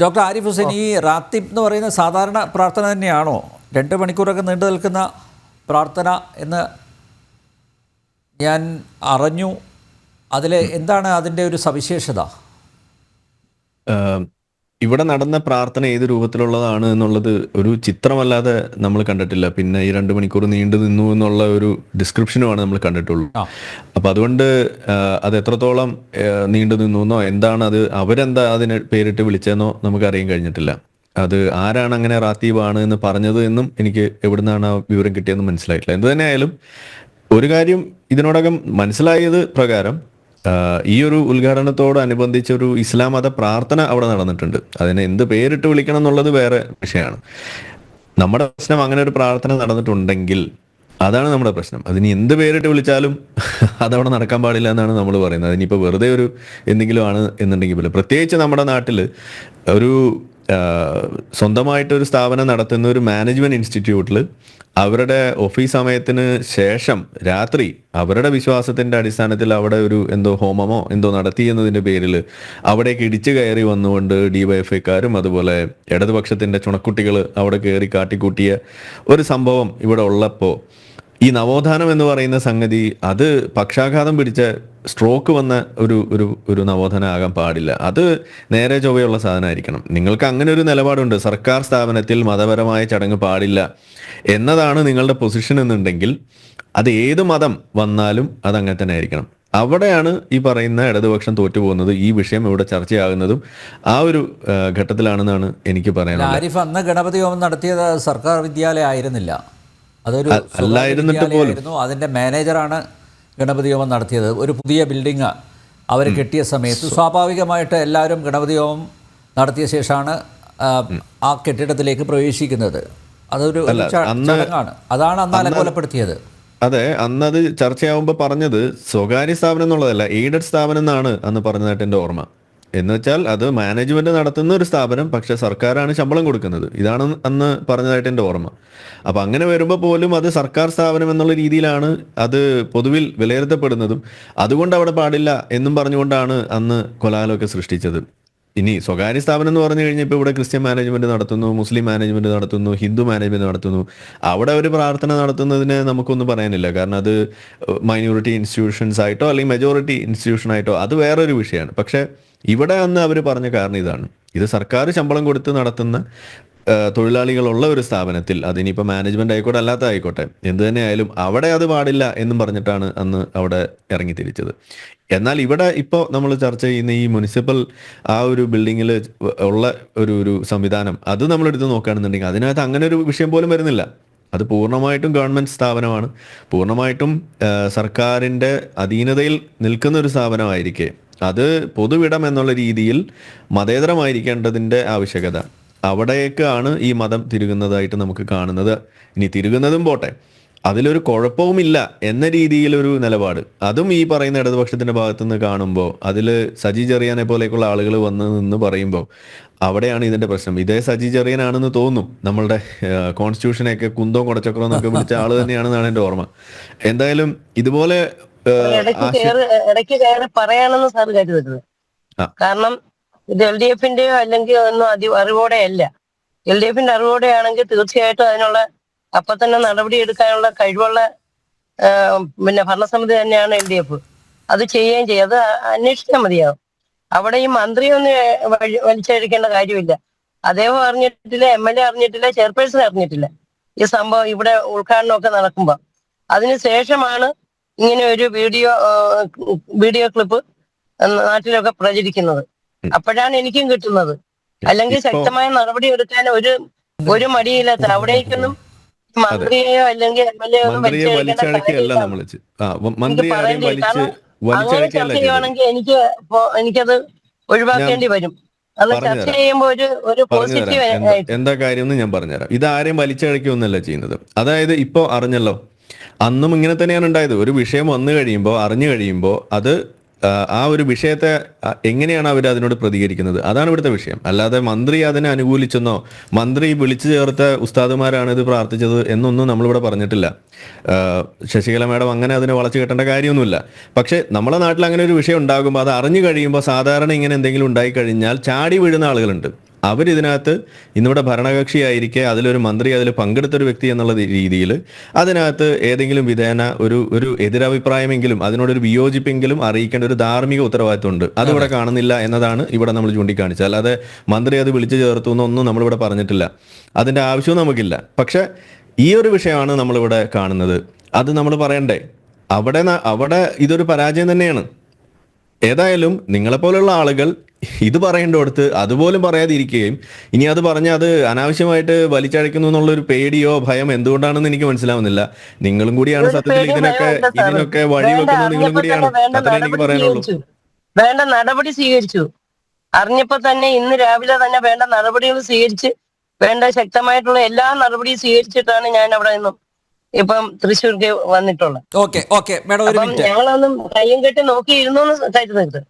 Doctor Arif Hussain ഈ റാത്തിബ് എന്ന് പറയുന്ന സാധാരണ പ്രാർത്ഥന തന്നെയാണോ? രണ്ട് മണിക്കൂറൊക്കെ നീണ്ടു നിൽക്കുന്ന പ്രാർത്ഥന എന്ന് ഞാൻ അറിഞ്ഞു. അതിൽ എന്താണ് അതിന്റെ ഒരു സവിശേഷത? ഇവിടെ നടന്ന പ്രാർത്ഥന ഏത് രൂപത്തിലുള്ളതാണ് എന്നുള്ളത് ഒരു ചിത്രമല്ലാതെ നമ്മൾ കണ്ടിട്ടില്ല. പിന്നെ ഈ രണ്ട് മണിക്കൂർ നീണ്ടു നിന്നു എന്നുള്ള ഒരു ഡിസ്ക്രിപ്ഷനുമാണ് നമ്മൾ കണ്ടിട്ടുള്ളൂ. അപ്പൊ അതുകൊണ്ട് അത് എത്രത്തോളം നീണ്ടു നിന്നു എന്നോ എന്താണ് അത് അവരെന്താ അതിനെ പേരിട്ട് വിളിച്ചതെന്നോ നമുക്ക് അറിയാൻ കഴിഞ്ഞിട്ടില്ല. അത് ആരാണ് അങ്ങനെ റാത്തീബാണ് എന്ന് പറഞ്ഞത് എന്നും എനിക്ക് എവിടുന്നാണ് ആ വിവരം കിട്ടിയതെന്ന് മനസ്സിലായിട്ടില്ല. എന്ത് തന്നെയായാലും ഒരു കാര്യം ഇതിനോടകം മനസ്സിലായത് പ്രകാരം ഈ ഒരു ഉദ്ഘാടനത്തോടനുബന്ധിച്ച് ഒരു ഇസ്ലാം മത പ്രാർത്ഥന അവിടെ നടന്നിട്ടുണ്ട്. അതിനെ എന്ത് പേരിട്ട് വിളിക്കണം എന്നുള്ളത് വേറെ വിഷയമാണ്. നമ്മുടെ പ്രശ്നം അങ്ങനെ ഒരു പ്രാർത്ഥന നടന്നിട്ടുണ്ടെങ്കിൽ അതാണ് നമ്മുടെ പ്രശ്നം. അതിന് എന്ത് പേരിട്ട് വിളിച്ചാലും അതവിടെ നടക്കാൻ പാടില്ല എന്നാണ് നമ്മൾ പറയുന്നത്. അതിനിപ്പോൾ വെറുതെ ഒരു എന്തെങ്കിലും ആണ് എന്നുണ്ടെങ്കിൽ പോലും. പ്രത്യേകിച്ച് നമ്മുടെ നാട്ടിൽ ഒരു സ്വന്തമായിട്ട് ഒരു സ്ഥാപനം നടത്തുന്ന ഒരു മാനേജ്മെന്റ് ഇൻസ്റ്റിറ്റ്യൂട്ടിൽ അവരുടെ ഓഫീസ് സമയത്തിന് ശേഷം രാത്രി അവരുടെ വിശ്വാസത്തിന്റെ അടിസ്ഥാനത്തിൽ അവിടെ ഒരു എന്തോ ഹോമമോ എന്തോ നടത്തി എന്നതിന്റെ പേരിൽ അവിടേക്ക് ഇടിച്ചു കയറി വന്നുകൊണ്ട് ഡിവൈഎഫ്ഐക്കാരും അതുപോലെ ഇടതുപക്ഷത്തിന്റെ ചുണക്കുട്ടികൾ അവിടെ കയറി കാട്ടിക്കൂട്ടിയ ഒരു സംഭവം ഇവിടെ ഉള്ളപ്പോൾ ഈ നവോത്ഥാനം എന്ന് പറയുന്ന സംഗതി അത് പക്ഷാഘാതം പിടിച്ച സ്ട്രോക്ക് വന്ന ഒരു ഒരു ഒരു നവോത്ഥാനം ആകാൻ പാടില്ല. അത് നേരെ ചൊവ്വയുള്ള സാധനമായിരിക്കണം. നിങ്ങൾക്ക് അങ്ങനെ ഒരു നിലപാടുണ്ട്. സർക്കാർ സ്ഥാപനത്തിൽ മതപരമായ ചടങ്ങ് പാടില്ല എന്നതാണ് നിങ്ങളുടെ പൊസിഷൻ എന്നുണ്ടെങ്കിൽ അത് ഏത് മതം വന്നാലും അത് അങ്ങനെ തന്നെ ആയിരിക്കണം. അവിടെയാണ് ഈ പറയുന്ന ഇടതുപക്ഷം തോറ്റുപോകുന്നത്. ഈ വിഷയം ഇവിടെ ചർച്ചയാകുന്നതും ആ ഒരു ഘട്ടത്തിലാണെന്നാണ് എനിക്ക് പറയാനുള്ളത്. ആരിഫ് അന്ന് ഗണപതി ഹോമം നടത്തിയത് സർക്കാർ വിദ്യാലയം ആയിരുന്നില്ല. അതൊരു അല്ലായിരുന്നു അല്ലായിരുന്നിട്ട് പോലും. അതിന്റെ മാനേജറാണ് ഗണപതി ഹോമം നടത്തിയത്. ഒരു പുതിയ ബിൽഡിങ് അവർ കെട്ടിയ സമയത്ത് സ്വാഭാവികമായിട്ട് എല്ലാവരും ഗണപതി ഹോമം നടത്തിയ ശേഷമാണ് ആ, കെട്ടിടത്തിലേക്ക് പ്രവേശിക്കുന്നത്. അതൊരു ചടങ്ങാണ്. അതാണ് അന്ന് അലങ്കോലപ്പെടുത്തിയത്. അതെ അന്നത് ചർച്ചയാവുമ്പോൾ പറഞ്ഞത് സ്വകാര്യ സ്ഥാപനം എന്നുള്ളതല്ല എയ്ഡഡ് സ്ഥാപനം എന്നാണ് അന്ന് പറഞ്ഞതായിട്ട് എന്റെ ഓർമ്മ. എന്ന് വെച്ചാൽ അത് മാനേജ്മെന്റ് നടത്തുന്ന ഒരു സ്ഥാപനം പക്ഷെ സർക്കാരാണ് ശമ്പളം കൊടുക്കുന്നത്. ഇതാണ് അന്ന് പറഞ്ഞതായിട്ട് എന്റെ ഓർമ്മ. അപ്പൊ അങ്ങനെ വരുമ്പോൾ പോലും അത് സർക്കാർ സ്ഥാപനം എന്നുള്ള രീതിയിലാണ് അത് പൊതുവിൽ വിലയിരുത്തപ്പെടുന്നതും. അതുകൊണ്ട് അവിടെ പാടില്ല എന്നും പറഞ്ഞുകൊണ്ടാണ് അന്ന് കൊലാലമൊക്കെ സൃഷ്ടിച്ചത്. ഇനി സ്വകാര്യ സ്ഥാപനം എന്ന് പറഞ്ഞു കഴിഞ്ഞാൽ ഇപ്പോൾ ഇവിടെ ക്രിസ്ത്യൻ മാനേജ്മെന്റ് നടത്തുന്നു മുസ്ലിം മാനേജ്മെന്റ് നടത്തുന്നു ഹിന്ദു മാനേജ്മെന്റ് നടത്തുന്നു. അവിടെ ഒരു പ്രാർത്ഥന നടത്തുന്നതിന് നമുക്കൊന്നും പറയാനില്ല. കാരണം അത് മൈനോറിറ്റി ഇൻസ്റ്റിറ്റ്യൂഷൻസ് ആയിട്ടോ അല്ലെങ്കിൽ മെജോറിറ്റി ഇൻസ്റ്റിറ്റ്യൂഷൻ ആയിട്ടോ അത് വേറൊരു വിഷയമാണ്. പക്ഷേ ഇവിടെ അന്ന് അവർ പറഞ്ഞ കാരണം ഇതാണ്. ഇത് സർക്കാർ ശമ്പളം കൊടുത്ത് നടത്തുന്ന തൊഴിലാളികളുള്ള ഒരു സ്ഥാപനത്തിൽ അതിനിപ്പോൾ മാനേജ്മെന്റ് ആയിക്കോട്ടെ അല്ലാത്ത ആയിക്കോട്ടെ എന്ത് തന്നെ ആയാലും അവിടെ അത് പാടില്ല എന്നും പറഞ്ഞിട്ടാണ് അന്ന് അവിടെ ഇറങ്ങി തിരിച്ചത്. എന്നാൽ ഇവിടെ ഇപ്പോൾ നമ്മൾ ചർച്ച ചെയ്യുന്ന ഈ മുനിസിപ്പൽ ആ ഒരു ബിൽഡിങ്ങിൽ ഉള്ള ഒരു ഒരു സംവിധാനം അത് നമ്മൾ എടുത്ത് നോക്കുകയാണെന്നുണ്ടെങ്കിൽ അതിനകത്ത് അങ്ങനെ ഒരു വിഷയം പോലും വരുന്നില്ല. അത് പൂർണമായിട്ടും ഗവൺമെന്റ് സ്ഥാപനമാണ്. പൂർണമായിട്ടും സർക്കാരിന്റെ അധീനതയിൽ നിൽക്കുന്ന ഒരു സ്ഥാപനമായിരിക്കേ. അത് പൊതുവിടം എന്നുള്ള രീതിയിൽ മതേതരമായിരിക്കേണ്ടതിന്റെ ആവശ്യകത. അവിടേക്കാണ് ഈ മതം തിരുകുന്നതായിട്ട് നമുക്ക് കാണുന്നത്. ഇനി തിരുകുന്നതും പോട്ടെ. അതിലൊരു കുഴപ്പവുമില്ല എന്ന രീതിയിലൊരു നിലപാട്. അതും ഈ പറയുന്ന ഇടതുപക്ഷത്തിന്റെ ഭാഗത്തു നിന്ന് കാണുമ്പോൾ അതിൽ സജി ചെറിയാനെ പോലെയൊക്കെയുള്ള ആളുകൾ വന്ന് നിന്ന് പറയുമ്പോൾ അവിടെയാണ് ഇതിന്റെ പ്രശ്നം. ഇതേ സജി ചെറിയനാണെന്ന് തോന്നും. നമ്മളുടെ കോൺസ്റ്റിറ്റ്യൂഷനെയൊക്കെ കുന്തോ കുടച്ചക്രോ എന്നൊക്കെ വിളിച്ച ആൾ തന്നെയാണെന്നാണ് എന്റെ ഓർമ്മ. എന്തായാലും ഇതുപോലെ ഇടയ്ക്ക് കയറി പറയാണെന്ന് സാർ കരുതരുത് കാരണം ഇത് എൽ ഡി എഫിന്റെയോ അല്ലെങ്കിൽ ഒന്നും അതി അറിവോടെ അല്ല. എൽ ഡി എഫിന്റെ അറിവോടെ ആണെങ്കിൽ തീർച്ചയായിട്ടും അതിനുള്ള അപ്പൊ തന്നെ നടപടി എടുക്കാനുള്ള കഴിവുള്ള പിന്നെ ഭരണസമിതി തന്നെയാണ് എൽ ഡി എഫ്. അത് ചെയ്യുകയും ചെയ്യും. അത് അന്വേഷിച്ചാൽ മതിയാവും. അവിടെ ഈ മന്ത്രി ഒന്ന് വലിച്ചഴിക്കേണ്ട കാര്യമില്ല. അദ്ദേഹം അറിഞ്ഞിട്ടില്ല എം എൽ എ അറിഞ്ഞിട്ടില്ല ചെയർപേഴ്സൺ അറിഞ്ഞിട്ടില്ല ഈ സംഭവം ഇവിടെ ഉദ്ഘാടനമൊക്കെ നടക്കുമ്പോൾ അതിനുശേഷമാണ് ഇങ്ങനെ ഒരു വീഡിയോ വീഡിയോ ക്ലിപ്പ് നാട്ടിലൊക്കെ പ്രചരിക്കുന്നത്. അപ്പോഴാണ് എനിക്കും കിട്ടുന്നത്. അല്ലെങ്കിൽ ശക്തമായ നടപടി എടുക്കാൻ ഒരു ഒരു മടിയില്ലാത്ത അവിടേക്കൊന്നും മന്ത്രിയെയോ അല്ലെങ്കിൽ എം എൽ എ മന്ത്രിയെ വലിച്ചഴിക്കേണ്ട നമ്മൾ ആ മന്ത്രി ആരെയും വലിച്ച് ചെയ്യുവാണെങ്കിൽ എനിക്ക് എനിക്കത് ഒഴിവാക്കേണ്ടി വരും. എന്താ കാര്യം എന്ന് ഞാൻ പറഞ്ഞുതരാം ഇത് ആരെയും വലിച്ചഴക്കൊന്നല്ല ചെയ്യുന്നത്. അതായത് ഇപ്പൊ അറിഞ്ഞല്ലോ. അന്നും ഇങ്ങനെ തന്നെയാണ് ഉണ്ടായത്. ഒരു വിഷയം വന്നു കഴിയുമ്പോൾ അറിഞ്ഞു കഴിയുമ്പോൾ അത് ആ, ഒരു വിഷയത്തെ എങ്ങനെയാണ് അവർ അതിനോട് പ്രതികരിക്കുന്നത്? അതാണ് ഇവിടുത്തെ വിഷയം. അല്ലാതെ മന്ത്രി അതിനെ അനുകൂലിച്ചെന്നോ മന്ത്രി വിളിച്ചു ചേർത്ത ഉസ്താദുമാരാണ് ഇത് പ്രാർത്ഥിച്ചത് എന്നൊന്നും നമ്മളിവിടെ പറഞ്ഞിട്ടില്ല. ശശികല മാഡം അങ്ങനെ അതിനെ വളച്ചു കെട്ടേണ്ട കാര്യമൊന്നുമില്ല. പക്ഷേ നമ്മളെ നാട്ടിൽ അങ്ങനെ ഒരു വിഷയം ഉണ്ടാകുമ്പോൾ അത് അറിഞ്ഞു കഴിയുമ്പോൾ സാധാരണ ഇങ്ങനെ എന്തെങ്കിലും ഉണ്ടായി കഴിഞ്ഞാൽ ചാടി വീഴുന്ന ആളുകളുണ്ട്. അവരിതിനകത്ത് ഇന്നിവിടെ ഭരണകക്ഷിയായിരിക്കെ അതിലൊരു മന്ത്രി അതിൽ പങ്കെടുത്തൊരു വ്യക്തി എന്നുള്ള രീതിയിൽ അതിനകത്ത് ഏതെങ്കിലും വിധേന ഒരു ഒരു എതിരഭിപ്രായമെങ്കിലും അതിനോടൊരു വിയോജിപ്പെങ്കിലും അറിയിക്കേണ്ട ഒരു ധാർമ്മിക ഉത്തരവാദിത്വമുണ്ട്. അതിവിടെ കാണുന്നില്ല എന്നതാണ് ഇവിടെ നമ്മൾ ചൂണ്ടിക്കാണിച്ചത്. അല്ലാതെ മന്ത്രി അത് വിളിച്ചു ചേർത്തു എന്നൊന്നും നമ്മളിവിടെ പറഞ്ഞിട്ടില്ല. അതിന്റെ ആവശ്യവും നമുക്കില്ല. പക്ഷെ ഈ ഒരു വിഷയമാണ് നമ്മളിവിടെ കാണുന്നത്. അത് നമ്മൾ പറയണ്ടേ അവിടെ അവിടെ ഇതൊരു പരാജയം തന്നെയാണ്. ഏതായാലും നിങ്ങളെപ്പോലുള്ള ആളുകൾ ഇത് പറയേണ്ടടുത്ത് അതുപോലും പറയാതിരിക്കുകയും ഇനി അത് പറഞ്ഞ് അത് അനാവശ്യമായിട്ട് വലിച്ചഴക്കുന്നു എന്നുള്ള ഒരു പേടിയോ ഭയം എന്തുകൊണ്ടാണെന്ന് എനിക്ക് മനസ്സിലാവുന്നില്ല. നിങ്ങളും കൂടിയാണ് സത്യത്തിൽ ഇതിനൊക്കെ. ഇതിനൊക്കെ വഴി വഴിവെക്കുന്നത് നിങ്ങളും കൂടിയാണ്. വേണ്ട അത്രേ എനിക്ക് പറയാനുള്ളൂ. വേണ്ട നടപടി സ്വീകരിച്ചു. അറിഞ്ഞപ്പോ തന്നെ ഇന്ന് രാവിലെ തന്നെ വേണ്ട നടപടികൾ സ്വീകരിച്ച് വേണ്ട ശക്തമായിട്ടുള്ള എല്ലാ നടപടിയും സ്വീകരിച്ചിട്ടാണ് ഞാൻ അവിടെ നിന്നും ഇപ്പം തൃശ്ശൂർക്ക് വന്നിട്ടുള്ളത്. Okay okay. മേഡം ഒരു മിനിറ്റ്. ഞങ്ങളൊന്നും കയ്യും കെട്ടി നോക്കിയിരുന്നു എന്ന് കരുതരുത്.